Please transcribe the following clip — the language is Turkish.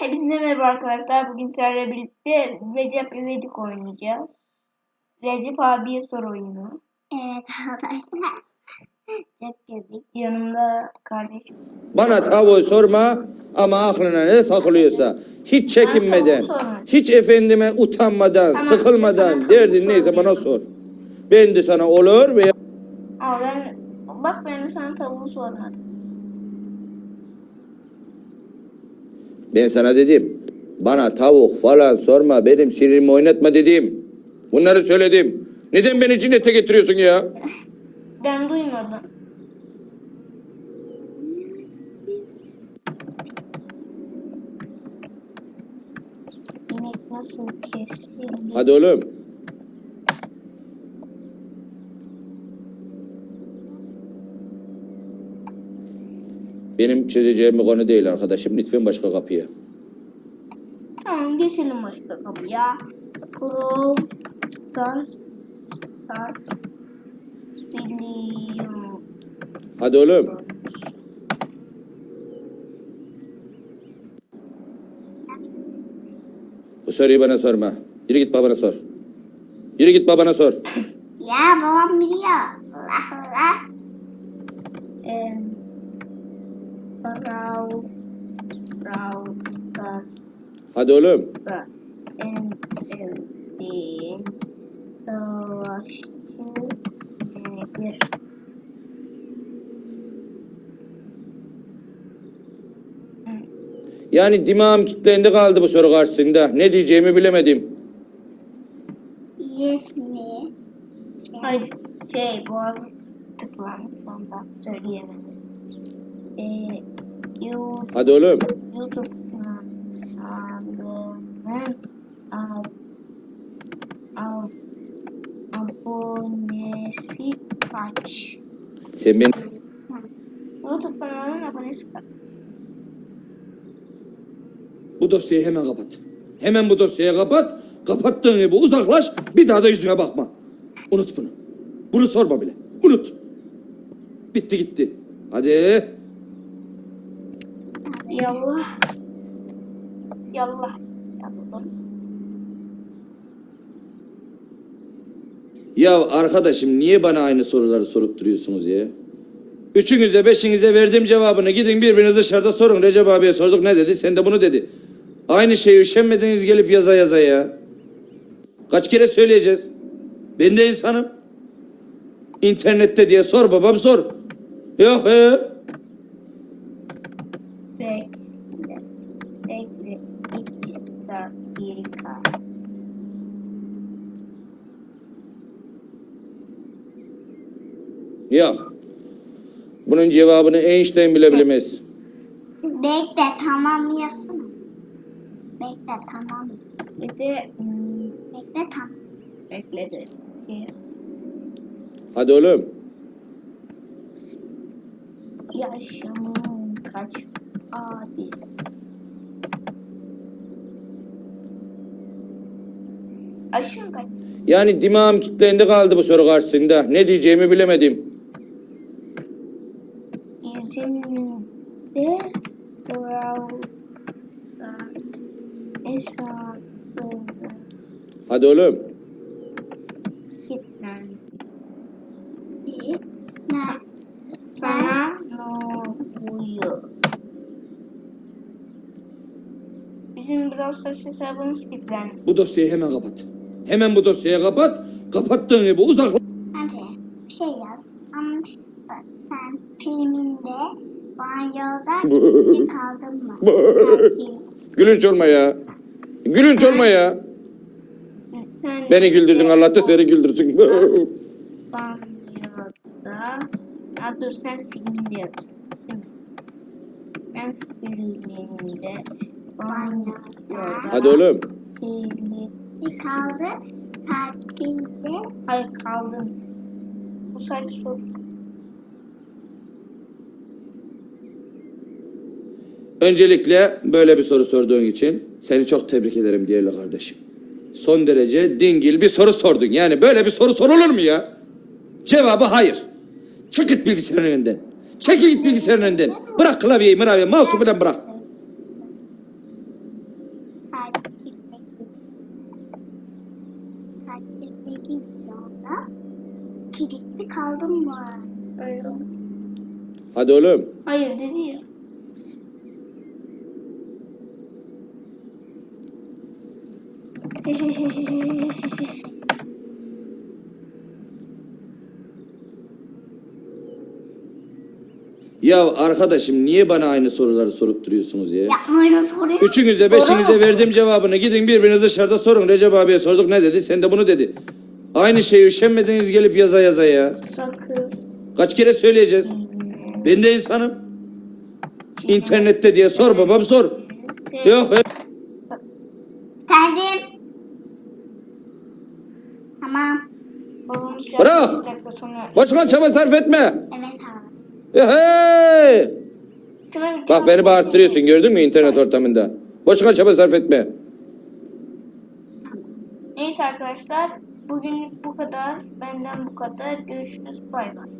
Hepinize merhaba arkadaşlar. Bugün sizlerle birlikte Recep İvedik oynayacağız. Recep abiye sor oyunu. Evet arkadaşlar. Çok komik. Yanımda kardeşim. Bana tavuğu sorma ama aklına ne takılıyorsa hiç çekinmeden, hiç efendime utanmadan, Tamam, sıkılmadan sana derdin tavuğu neyse bana sor. Ben de sana olur veya Ama ben bak ben sana tavuğu sormadım. Ben sana dedim. Bana tavuk falan sorma, benim sinirimi oynatma dedim. Bunları söyledim. Neden beni cinnete getiriyorsun ya? Ben duymadım. Nasıl kesilir? Hadi oğlum. Benim çözeceğim bir konu değil arkadaşım. Lütfen başka kapıya. Tamam geçelim başka kapıya. Stars Silium Hadi oğlum. Bu soruyu bana sorma. Yürü git babana sor. Yürü git babana sor. Ya babam biliyor. Allah Allah. and Brawl Brawl Stars Hadi oğlum. en sevdiğin savaşçı nedir? Yani dimağım kilitlendi kaldı bu soru karşısında. Ne diyeceğimi bilemedim. Yes mi? Hayır şey boğazı tıklanmış ondan söyleyemedim. Ee, you, Hadi oğlum. YouTube kanalının ab, ab, abonesi kaç? Sen beni... YouTube kanalının abonesi kaç? Bu dosyayı hemen kapat. Hemen bu dosyayı kapat. Kapattığın gibi uzaklaş. Bir daha da yüzüne bakma. Unut bunu. Bunu sorma bile. Unut. Bitti gitti. Hadi. Yallah. Yallah. Yallah. Ya arkadaşım niye bana aynı soruları sorup duruyorsunuz ya? Üçünüze beşinize verdiğim cevabını gidin birbirinize dışarıda sorun. Recep abiye sorduk ne dedi? Sen de bunu dedi. Aynı şeyi üşenmediniz gelip yaza yaza ya. Kaç kere söyleyeceğiz? Ben de insanım. İnternette diye sor babam sor. Yok he. Bekle. Bekle. İki dakika. Yok. Bunun cevabını Einstein bile bilemez. Bekle tamamlayasana. Bekle tamam. Bir de hmm, Bekle tamam. bekledi. İki. Hadi oğlum. Yaşamın kaç abi? Aşın kaç? Yani dimağım kilitlendi kaldı bu soru karşısında. Ne diyeceğimi bilemedim. İzinde browser hesabını Hadi oğlum. kilitlendi. Ne? Sana ne oluyor? Bizim browser hesabımız kilitlendi. Bu dosyayı hemen kapat. Hemen bu dosyayı kapat. Kapattığın gibi uzaklaş. Hadi bir şey yaz. Ama filminde banyoda bir kaldın mı? Gülünç olma ya. Gülünç olma ya. Sen Beni güldürdün Allah da seni güldürsün. banyoda ha dur sen filminde yaz. Ben filminde banyoda Hadi oğlum. filmi Bir kaldı. Tatilde hayır kaldım. Bu sadece soru. Öncelikle böyle bir soru sorduğun için seni çok tebrik ederim değerli kardeşim. Son derece dingil bir soru sordun. Yani böyle bir soru sorulur mu ya? Cevabı hayır. Çık git bilgisayarın önünden. Çekil git bilgisayarın önünden. Bırak klavyeyi, mıravyeyi, mouse'u falan bırak. Kilitli kaldım mı? Hadi oğlum. Hayır dedi ya. Ya arkadaşım niye bana aynı soruları sorup duruyorsunuz ya? Yapmayın soruyor. Üçünüze beşinize verdiğim cevabını gidin birbiriniz dışarıda sorun. Recep abiye sorduk ne dedi? Sen de bunu dedi. Aynı şeyi üşenmediniz gelip yaza yaza ya. Sakız. Kaç kere söyleyeceğiz? Ben de insanım. İnternette diye sor babam sor. Yok yok. Terdim. Tamam. Babamız Bırak. sonra. Başka çaba sarf etme. Evet abi. Hey! Bak beni bağırttırıyorsun gördün mü internet ortamında. Başka çaba sarf etme. Neyse arkadaşlar. Bugün bu kadar. Benden bu kadar. Görüşürüz. Bay bay.